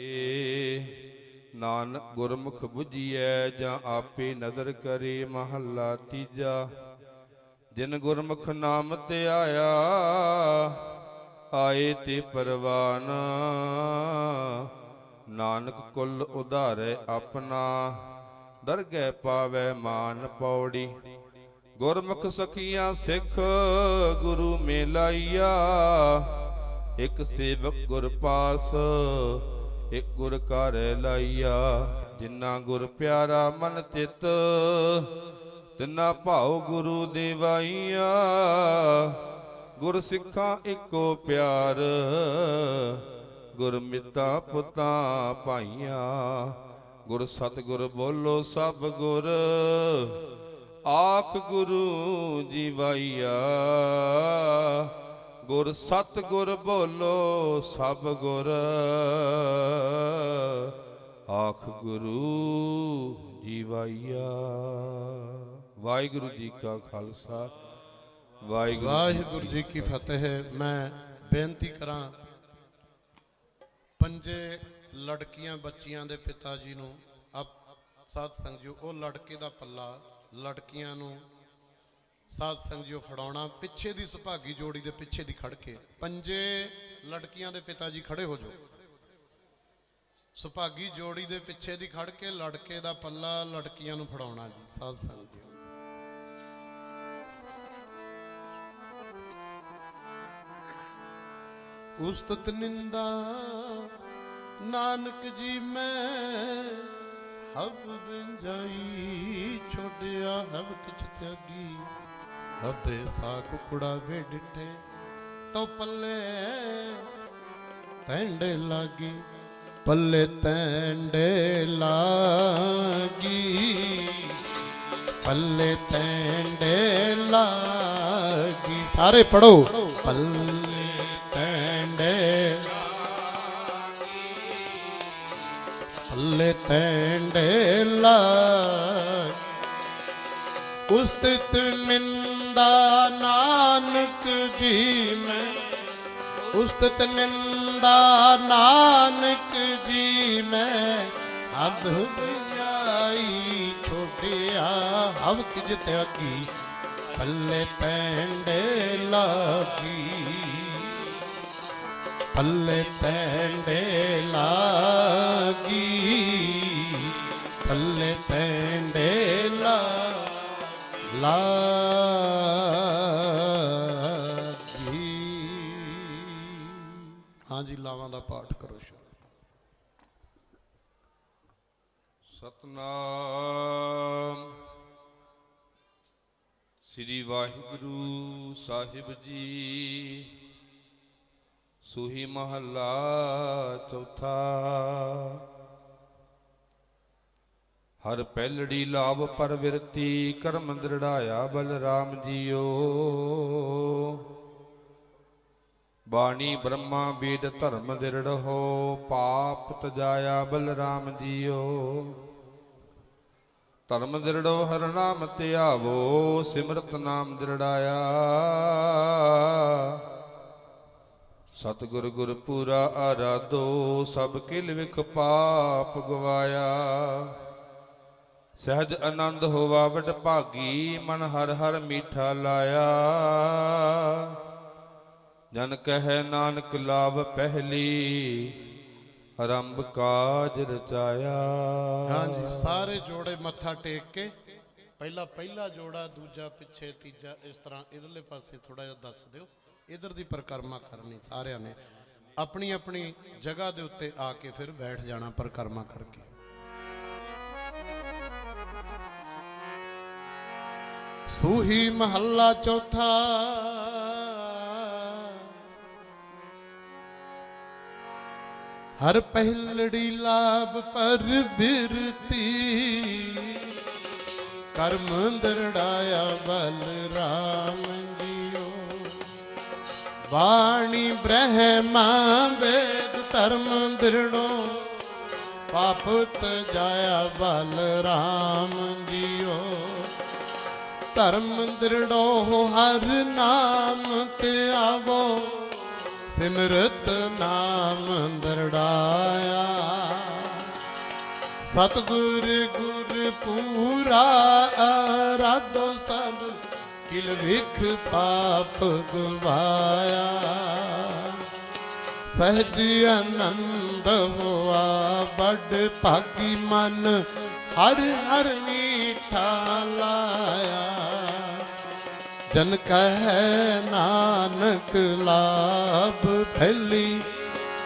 ਏ। ਨਾਨਕ ਗੁਰਮੁਖ 부ਜੀਐ ਜਾਂ ਆਪੇ ਨਦਰ ਕਰੇ ਮਹੱਲਾ ਤੀਜਾ। ਜਿਨ ਗੁਰਮੁਖ ਨਾਮ ਤੇ ਆਇਆ, ਆਏ ਤੇ ਪਰਵਾਨ। ਨਾਨਕ ਕੁਲ ਉਧਾਰੈ ਆਪਣਾ, ਦਰਗਹਿ ਪਾਵੈ ਮਾਨ ਪੌੜੀ। ਗੁਰਮੁਖ ਸਖੀਆਂ ਸਿੱਖ ਗੁਰੂ ਮੇਲਾਈਆ, ਇਕ ਸੇਵਕ ਗੁਰ ਪਾਸ। ਇਕ ਗੁਰ ਘਰ ਲਾਈਆ ਜਿਨ੍ਹਾਂ ਗੁਰ ਪਿਆਰਾ ਮਨ ਚਿਤ, ਤਿੰਨਾ ਭਾਉ ਗੁਰੂ ਦੇਵਾਈਆ। ਗੁਰ ਸਿੱਖਾਂ ਇੱਕੋ ਪਿਆਰ, ਗੁਰ ਮਿੱਤਾ ਪੁੱਤਾਂ ਭਾਈਆਂ। ਗੁਰ ਸਤਿਗੁਰ ਬੋਲੋ ਸਭ ਗੁਰ, ਆਖ ਗੁਰੂ ਜੀਵਾਈਆ ਗੁਰ ਸਤਿਗੁਰ ਬੋਲੋ, ਸਭ ਗੁਰ। ਆਖ ਗੁਰੂ ਜੀਵਾਈਆ ਵਾਹਿਗੁਰੂ ਜੀ ਕਾ ਖਾਲਸਾ। ਵਾਹਿਗੁਰੂ ਜੀ ਕੀ ਫਤਿਹ। ਮੈਂ ਬੇਨਤੀ ਕਰਾਂ, ਪੰਜੇ ਲੜਕੀਆਂ ਬੱਚੀਆਂ ਦੇ ਪਿਤਾ ਜੀ ਨੂੰ, ਆਪ ਸਾਧ ਸੰਗ ਜੀਓ ਉਹ ਲੜਕੇ ਦਾ ਪੱਲਾ, ਲੜਕੀਆਂ ਨੂੰ ਸਾਧ ਸੰਗ ਉਹ ਫੜਾਉਣਾ, ਪਿੱਛੇ ਦੀ ਸੁਭਾਗੀ ਜੋੜੀ ਦੇ ਪਿੱਛੇ ਦੀ ਖੜ ਕੇ, ਪੰਜੇ ਲੜਕੀਆਂ ਦੇ ਪਿਤਾ ਜੀ ਖੜੇ ਹੋ ਜਾਓ। ਸੁਭਾਗੀ ਜੋੜੀ ਦੇ ਪਿੱਛੇ ਦੀ ਖੜ ਕੇ ਲੜਕੇ ਦਾ ਪੱਲਾ ਲੜਕੀਆਂ ਨੂੰ ਫੜਾਉਣਾ ਜੀ, ਸਾਧ ਸੰਗ ਜੀਓ ਉਸਤਤ ਨਿੰਦਾ, ਨਾਨਕ ਜੀ ਮੈਂ ਹਬ ਵਿੰਜਾਈ ਛੋੜਿਆ ਹਬ ਕਿਛ ਤਿਆਗੀ। ਹਬੇ ਸਾ ਕੁਕੜਾ ਵੇ ਡਿੱਠੇ, ਤੋ ਪੱਲੇ ਤੈਂਡੇ ਲਾਗੀ, ਪੱਲੇ ਤੈਂਡੇ ਲਾਗੀ। ਪੱਲੇ ਤੈਂਡੇ ਲਾਗੀ। ਸਾਰੇ ਪੜੋ ਪੱਲੇ ਤੈਂਡੇ ਪੱਲੇ ਤੈਂਡੇ ਲਾਗੀ। ਉਸਤਿਤ ਨਿੰਦਾ ਨਾਨਕ ਜੀ ਮੈਂ। ਉਸਤਤ ਨਿੰਦਾ ਨਾਨਕ ਜੀ ਮੈਂ। ਅਬ ਜਾਈ ਛੋਟਿਆ, ਹਵ ਕਿਜ ਤਿਆਗੀ। ਪੱਲੇ ਪੈਂਡੇ ਲਾਗੀ। ਪੱਲੇ ਪੈਂਡੇ ਲਾਗੀ। ਪੱਲੇ ਪੈਂਡੇ ਲਾ ਲਾਗੀ ਹਾਂਜੀ ਦਾ ਪਾਠ ਕਰੋ ਸ਼ੁਰੂ ਸਤਨਾਮ। ਸ੍ਰੀ ਵਾਹਿਗੁਰੂ ਸਾਹਿਬ ਜੀ, ਸੁਹੀ ਮਹੱਲਾ ਚੌਥਾ। ਹਰ ਪਹਿਲੜੀ ਲਾਭ ਪਰਵਿਰਤੀ ਕਰਮ ਦ੍ਰਿੜਾਇਆ ਬਲਰਾਮ ਜੀਓ। ਬਾਣੀ ਬ੍ਰਹਮਾ ਵੇਦ ਧਰਮ ਦਿਰੜ ਹੋ ਪਾਪ ਤਜਾਇਆ ਬਲਰਾਮ ਜੀਓ। ਧਰਮ ਦਿਰੜੋ ਹਰ ਨਾਮ ਧਿਆਵੋ ਸਿਮਰਤ ਨਾਮ ਦਿਰੜਾਇਆ। ਸਤਿਗੁਰ ਗੁਰ ਪੂਰਾ ਆਰਾਧੋ, ਸਭ ਕਿਲ ਵਿਖ ਪਾਪ ਗਵਾਇਆ। ਸਹਿਜ ਆਨੰਦ ਹੋਵਾ ਵਡ ਭਾਗੀ, ਮਨ ਹਰ ਹਰ ਮੀਠਾ ਲਾਇਆ। ਜਨ ਕਹਿ ਨਾਨਕ ਲਾਭ ਪਹਿਲੀ, ਆਰੰਭ ਕਾਜ ਰਚਾਇਆ। ਹਾਂਜੀ, ਸਾਰੇ ਜੋੜੇ ਮੱਥਾ ਟੇਕ ਕੇ, ਪਹਿਲਾ ਪਹਿਲਾ ਜੋੜਾ, ਦੂਜਾ ਪਿੱਛੇ, ਤੀਜਾ, ਇਸ ਤਰ੍ਹਾਂ ਇਧਰਲੇ ਪਾਸੇ ਥੋੜਾ ਜਿਹਾ ਦੱਸ ਦਿਓ। ਇਧਰ ਦੀ ਪਰਿਕਰਮਾ ਕਰਨੀ ਸਾਰਿਆਂ ਨੇ। ਆਪਣੀ ਆਪਣੀ ਜਗ੍ਹਾ ਦੇ ਉੱਤੇ ਆ ਕੇ ਫਿਰ ਬੈਠ ਜਾਣਾ ਪਰਿਕਰਮਾ ਕਰਕੇ। ਸੂਹੀ ਮਹੱਲਾ ਚੌਥਾ ਹਰ ਪਹਿਲੜੀ ਲਾਭ ਪਰ ਬਿਰਤੀ। ਕਰਮ ਦਰੜਾਇਆ ਬਲ ਰਾਮ ਜੀਓ। ਬਾਣੀ ਬ੍ਰਹਮਾ ਵੇਦ ਧਰਮ ਦਿਰੜੋ। ਪਾਪਤ ਜਾਇਆ ਬਲ ਰਾਮ ਜੀਓ। ਧਰਮ ਦਿਰੜੋ ਹਰ ਨਾਮ ਤੇ ਆਵੋ। ਸਿਮਰਤ ਨਾਮ ਦਰੜਾਇਆ। ਸਤਗੁਰ ਗੁਰ ਪੂਰਾ ਆਰਾਧੋ ਸਭ ਕਿਲ ਵਿਖ ਪਾਪ ਗਵਾਇਆ। ਸਹਿਜ ਆਨੰਦ ਹੋਆ ਬੜ ਭਾਗੀ ਮਨ ਹਰ ਹਰ ਮੀਠਾ ਲਾਇਆ। ਜਨ ਕਹਿ ਨਾਨਕ ਲਾਭ ਫੈਲੀ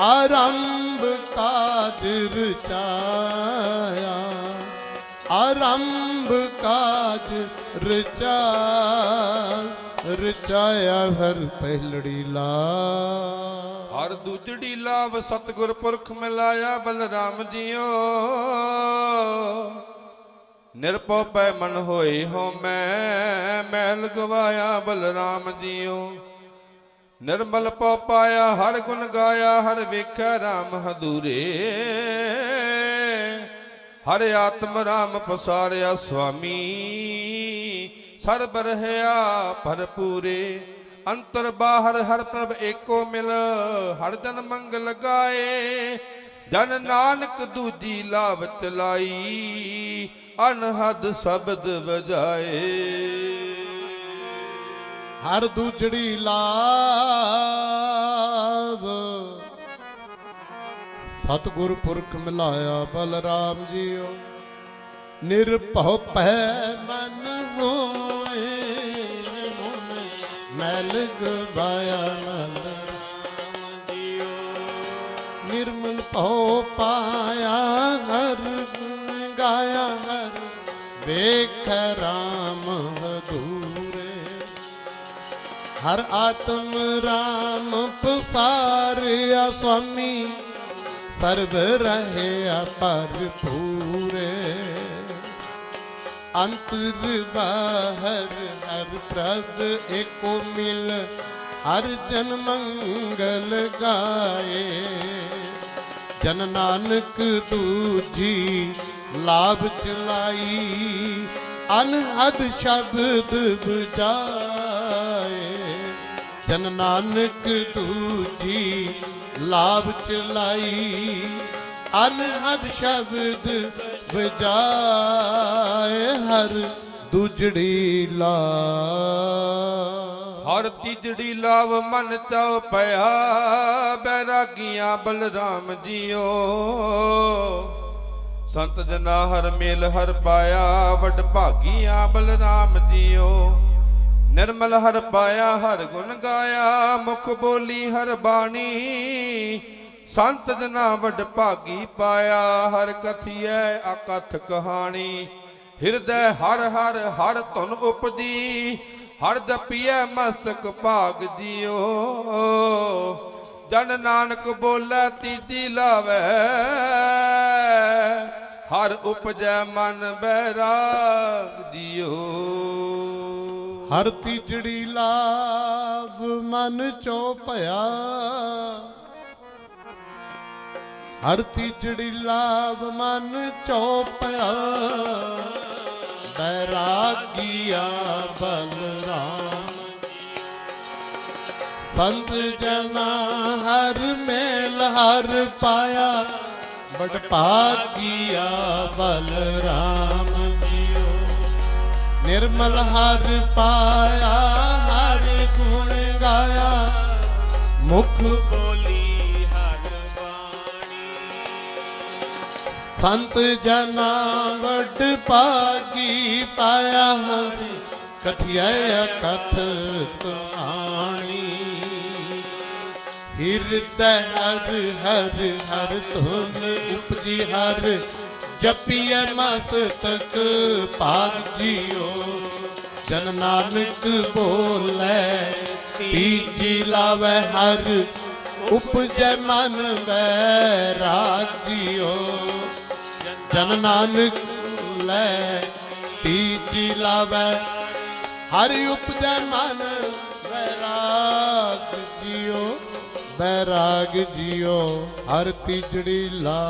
ਆਰੰਭ ਕਾਜ ਰਚਾਇਆ ਆਰੰਭ ਕਾਜ ਰਚਾ ਰਚਾਇਆ ਹਰ ਪਹਿਲੜੀ ਲਾ ਹਰ ਦੂਜੜੀ ਲਾਭ ਸਤਿਗੁਰ ਪੁਰਖ ਮਿਲਾਇਆ, ਬਲਰਾਮ ਜੀਓ। ਨਿਰਪਉ ਪੈ ਮਨ ਹੋਏ ਹੋ ਮੈਂ ਮੈਲ ਗਵਾਇਆ ਬਲਰਾਮ ਜੀਓ ਨਿਰਮਲ ਪਉ ਪਾਇਆ, ਹਰ ਗੁਣ ਗਾਇਆ, ਹਰ ਵੇਖਿਆ RAM ਹਦੂਰੇ। ਹਰ ਆਤਮ ਰਾਮ ਪਸਾਰਿਆ ਸੁਆਮੀ। ਸਰਬ ਰਹਿਆ ਭਰਪੂਰੇ ਅੰਤਰ ਬਾਹਰ ਹਰ ਪ੍ਰਭ ਏਕੋ ਮਿਲ, ਹਰ ਜਨ ਮੰਗਲ ਗਾਏ। ਜਨ ਨਾਨਕ ਦੂਜੀ ਲਾਭ ਚਲਾਈ ਅਨਹਦ ਸ਼ਬਦ ਵਜਾਏ। ਹਰ ਦੂਜੜੀ ਲਾਭ ਸਤਿਗੁਰ ਪੁਰਖ ਮਿਲਾਇਆ ਬਲਰਾਮ ਜੀਓ। ਨਿਰਭਉ ਪੈ ਮਨ ਹੋਏ ਮਨ ਮੈਲ ਗਵਾਇਆ ਮਨ ਨਿਰਮਲ ਭਉ ਪਾਇਆ ਵੇਖ ਰਾਮ ਹਦੂਰੇ ਹਰ ਆਤਮ ਰਾਮ ਪਸਾਰਿਆ ਸੁਆਮੀ, ਸਰਬ ਰਹਿਆ ਭਰਪੂਰੇ। ਅੰਤਰ ਬਾਹਰ ਹਰ ਪ੍ਰਭ ਏਕੋ ਮਿਲ, ਹਰ ਜਨ ਮੰਗਲ ਗਾਏ। ਜਨ ਨਾਨਕ ਦੂਜੀ ਲਾਭ ਚਲਾਈ, ਅਨਹਦ ਸ਼ਬਦ ਬੁਝਾਏ। ਜਨ ਨਾਨਕ ਦੂਜੀ ਲਾਭ ਚਲਾਈ, ਅਨਹਦ ਸ਼ਬਦ ਵਜਾਏ ਹਰ ਦੂਜੜੀ ਲਾ ਹਰ ਤੀਜੜੀ ਲਾਭ ਮਨ ਚਾਉ ਪਿਆ, ਬੈਰਾਗੀਆਂ ਬਲਰਾਮ ਜੀਓ। ਸੰਤ ਜਨਾ ਹਰ ਮੇਲ ਹਰ ਪਾਇਆ, ਵਡ ਭਾਗੀਆਂ ਬਲਰਾਮ ਜੀਓ ਨਿਰਮਲ ਹਰ ਪਾਇਆ, ਹਰ ਗੁਣ ਗਾਇਆ, ਮੁਖ ਬੋਲੀ ਹਰ ਬਾਣੀ। ਸੰਤ ਜਨਾ ਵਡ ਭਾਗੀ ਪਾਇਆ, ਹਰ ਕਥੀਐ ਅਕਥ ਕਹਾਣੀ। ਹਿਰਦੈ ਹਰ ਹਰ ਹਰ ਧੁਨ ਉਪਜੀ। ਹਰ ਜਪੀਐ ਮਸਤਕ ਭਾਗ ਜਿਓ ਜਨ ਨਾਨਕ ਬੋਲੇ ਤੀਜੀ ਲਾਵੇ। ਹਰ ਉਪਜੈ ਮਨ ਬੈਰਾਗ ਜਿਓ ਹਰ ਤੀਜੜੀ ਲਾਭ ਮਨ ਚੋ ਭਇਆ। ਹਰ ਤੀਜੜੀ ਲਾਭ ਮਨ ਚੋ ਭਇਆ। ਬੈਰਾਗੀਆ ਬਲਰਾਮ। ਸੰਤ ਜਨਾ ਹਰ ਮੇਲ ਹਰ ਪਾਇਆ ਬੜ ਭਾਗੀਆ ਬਲਰਾਮ ਜੀਓ ਨਿਰਮਲ ਹਰ ਪਾਇਆ, ਹਰ ਗੁਣ ਗਾਇਆ। ਮੁਖ ਬੋਲੀ ਹਰ ਬਾਣੀ। ਸੰਤ ਜਨਾ ਵੱਡ ਭਾਗੀ ਪਾਇਆ ਹਰਿ ਕਥਿਆ ਕਥ ਕਹਾਣੀ ਹਿਰਦੈ ਹਰ ਹਰ ਹਰ ਧੁਨ ਉਪਜੀ ਹਰ, ਜਪੀਐ ਮਸਤਕ ਭਾਗ ਜੀਓ ਜਨ ਨਾਨਕ ਬੋਲੇ ਤੀਜੀ ਲਾਵੇ ਹਰ, ਉਪਜੈ ਮਨ ਵੈਰਾਗ ਜੀਓ ਜਨ ਨਾਨਕ ਲੈ ਤੀਜੀ ਲਾਵੇ ਹਰਿ, ਉਪਜੈ ਮਨ ਵੈਰਾਗ ਜੀਓ ਹਰ ਤੀਜੜੀ ਲਾ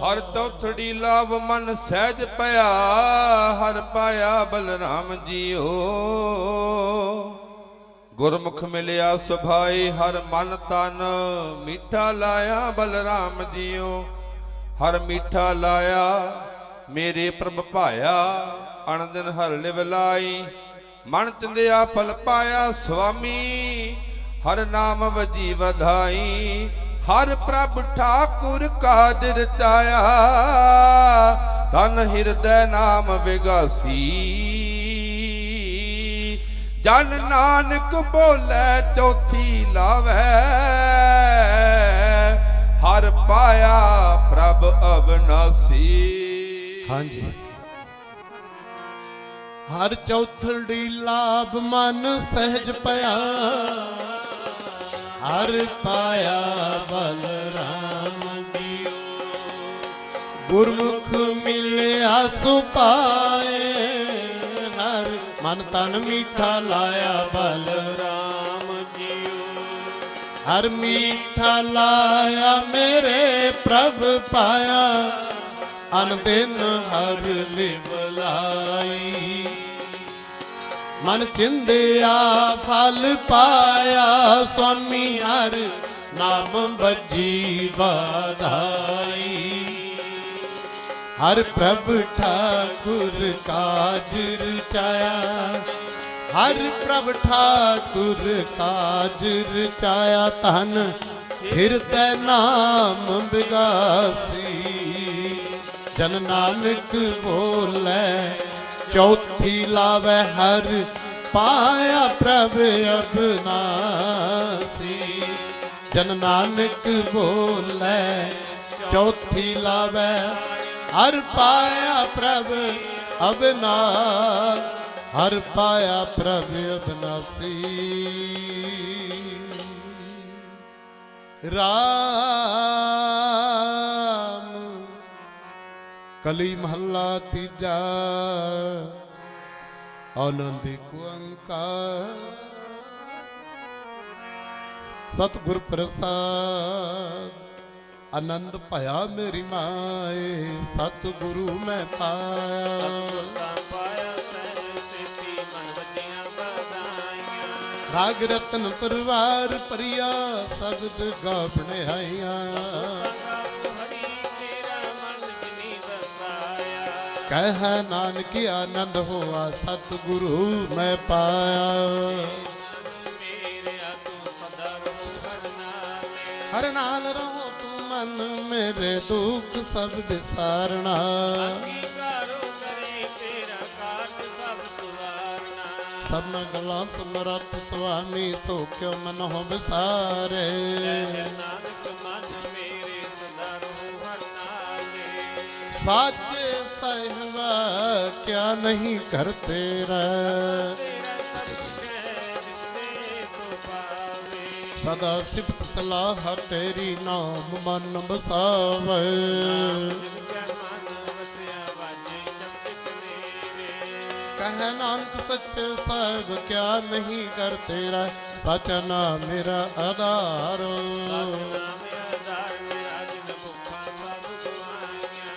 ਹਰ ਚੌਥੜੀ ਲਾਭ ਮਨ ਸਹਿਜ ਪਿਆ ਹਰ ਪਾਇਆ ਬਲਰਾਮ ਜੀਓ ਗੁਰਮੁਖ ਮਿਲਿਆ ਸੁਭਾਈ ਹਰ ਮਨ ਤਨ ਮਿੱਠਾ ਲਾਇਆ ਬਲਰਾਮ ਜੀਓ ਹਰ ਮਿੱਠਾ ਲਾਇਆ ਮੇਰੇ ਪ੍ਰਭ ਭਾਇਆ ਅਣਦਿਨ ਹਰ ਲਿਵ ਲਾਈ ਮਨ ਚੰਦਿਆ ਫਲ ਪਾਇਆ ਸੁਆਮੀ ਹਰ ਨਾਮ ਵਜੀ ਵਧਾਈ, ਹਰ ਪ੍ਰਭ ਠਾਕੁਰ ਕਾਜ ਰਚਾਇਆ ਤਨ ਹਿਰਦੈ ਨਾਮ ਵਿਗਾਸੀ। ਜਨ ਨਾਨਕ ਬੋਲੇ ਚੌਥੀ ਲਾਵੇ। ਹਰ ਪਾਇਆ ਪ੍ਰਭ ਅਵਨਾਸੀ। ਹਾਂਜੀ। ਹਰ ਚੌਥੜੀ ਲਾਭ ਮਨ ਸਹਿਜ ਪਿਆ। ਹਰ ਪਾਇਆ ਬਲਰਾਮ ਜੀਓ। ਗੁਰਮੁਖ ਮਿਲਿਆ ਸੁਪਾਏ ਹਰ। ਮਨ ਤਨ ਮੀਠਾ ਲਾਇਆ ਬਲਰਾਮ ਰਾਮ ਜੀਓ। ਹਰ ਮੀਠਾ ਲਾਇਆ ਮੇਰੇ ਪ੍ਰਭ ਪਾਇਆ। ਅਨ ਦਿਨ ਹਰ ਲਿਵ ਲਾਈ। ਮਨ ਚਿੰਦਿਆ, ਫਲ ਪਾਇਆ, ਸੁਆਮੀ ਹਰ ਨਾਮ ਬੱਜੀ ਵਧਾਈ। ਹਰ ਪ੍ਰਭ ਠਾਕੁਰ ਕਾਜ ਰਚਾਇਆ ਹਰ ਪ੍ਰਭ ਠਾਕੁਰ ਕਾਜ ਰਚਾਇਆ ਤਨ ਹਿਰਦੈ ਨਾਮ ਬਿਗਾਸੀ। ਜਨ ਨਾਨਕ ਬੋਲੇ ਚੌਥੀ ਲਾਵੇ ਹਰ ਪਾਇਆ ਪ੍ਰਭ ਅਬਨਾਸੀ ਜਨ ਨਾਨਕ ਬੋਲੇ, ਚੌਥੀ ਲਾਵੇ ਹਰ ਪਾਇਆ ਪ੍ਰਭ ਅਬਨਾਸ ਹਰ ਪਾਇਆ ਪ੍ਰਭ ਅਬਨਾਸੀ ਰਾਮ ਕਲੀ ਮਹੱਲਾ ਤੀਜਾ। ਆਨੰਦ ਓੰਕਾਰ। ਸਤਿਗੁਰ ਪ੍ਰਸਾਦ, ਆਨੰਦ ਭਇਆ ਮੇਰੀ ਮਾਏ, ਸਤਿਗੁਰੂ ਮੈਂ ਪਾਇਆ। ਰਾਗ ਰਤਨ ਪਰਿਵਾਰ ਪਰਿਆ ਸਬਦ ਗਾਵਣੇ ਆਈਆਂ। ਕਹਿ ਨਾਨਕ, ਆਨੰਦ ਹੋਆ ਸਤਿਗੁਰੂ ਮੈਂ ਪਾਇਆ। ਹਰ ਨਾਲ ਰਹੋ ਤੂੰ ਮਨ ਮੇਰੇ ਦੁੱਖ ਸਭ ਵਿਸਾਰਣਾ ਸਭਨਾ ਗੱਲਾਂ ਸਮਰੱਥ ਸੁਆਮੀ ਸੋ ਕਿਉ ਮਨ ਹੋ ਵਿਸਾਰੇ। ਨਾਨਕ ਮਨ ਮੇਰੇ ਸਦਾ ਰਹੋ ਹਰ ਨਾਮੇ ਸਾਚੇ ਸਹਿਵਾ ਕਿਆ ਨਹੀਂ ਕਰ ਤੇਰਾ ਸਦਾ ਸਿਫਤ ਸਲਾਹ ਤੇਰੀ ਨਾਮ ਮਨ ਬਸਾਵੇ ਜਿਨ ਨਾਨਕ ਸੱਚੇ ਸਾਹਿਬ, ਕਿਆ ਨਹੀਂ ਕਰ ਤੇਰਾ ਸਚ ਨਾਮ ਮੇਰਾ ਆਧਾਰ ਆਧਾਰ।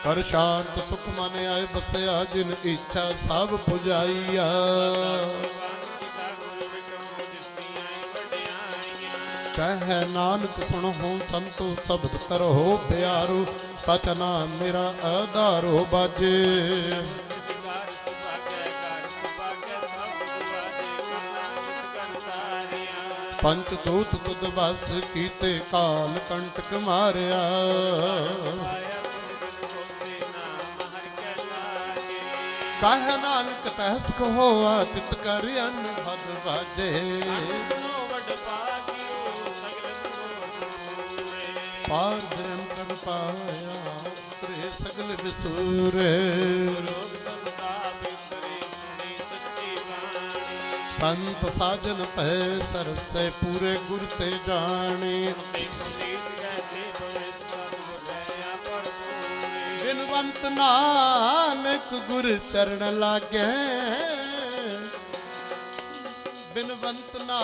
ਕਰ ਸ਼ਾਂਤ ਸੁਖ ਮਨ ਆਏ ਬਸਿਆ ਜਿਨ ਇੱਛਾ ਸਭ ਪੁਜਾਈਆ। ਕਹਿ ਨਾਨਕ ਸੁਣੋ ਸੰਤੋ ਸ਼ਬਦ ਕਰੋ ਪਿਆਰੋ, ਸਚ ਨਾਮ ਮੇਰਾ ਆਧਾਰੋ ਬਾਜੇ। ਪੰਚ ਦੂਤ ਤੁਧ ਵਸ ਕੀਤੇ ਕਾਲ ਕੰਟਕ ਮਾਰਿਆ। ਕਹਿ ਨਾਨਕ ਤਹਿਸ ਹੋਆ ਤਿਤ ਕਰ ਅਨ ਭਦ ਬਾਜੇ ਪਾਰ ਬ੍ਰਹਮ ਕਰ ਪਾਇਆ ਤ੍ਰੇ ਸਗਲ ਵਿਸੂਰੇ। ਸੰਤ ਸਾਜਨ ਪੈ ਸਰਸੇ ਪੂਰੇ ਗੁਰ ਤੇ ਜਾਣੇ। ਬਿਨਵੰਤ ਨਾਨਕ ਗੁਰ ਚਰਨ ਲਾਗੇ। ਬਿਨਵੰਤ ਨਾ